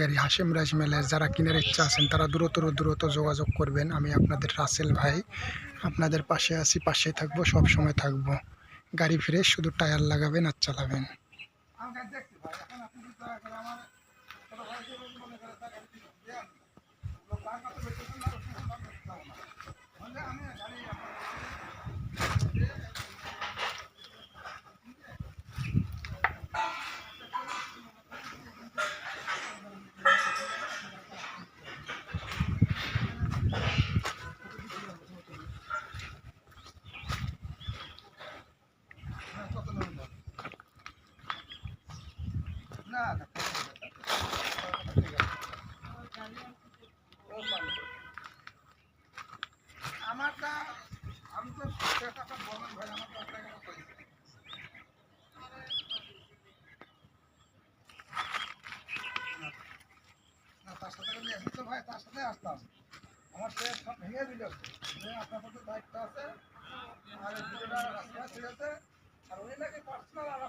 গাড়ি হাসিম রাজমেলের যারা কেনার ইচ্ছা আছেন, তারা দ্রুত দ্রুত যোগাযোগ করবেন। আমি আপনাদের রাসেল ভাই, আপনাদের পাশে আছি পাশে থাকব, সব সময় থাকব। গাড়ি ফিরে শুধু টায়ার লাগাবেন আর চালাবেন। আমারটা আমার তার সাথে আমি তো ভাই তার সাথে আসলাম আমার সে সব ভেঙে দিল আপনার সাথে দায়িত্ব আছে আর উনি নাকি পার্সোনাল আর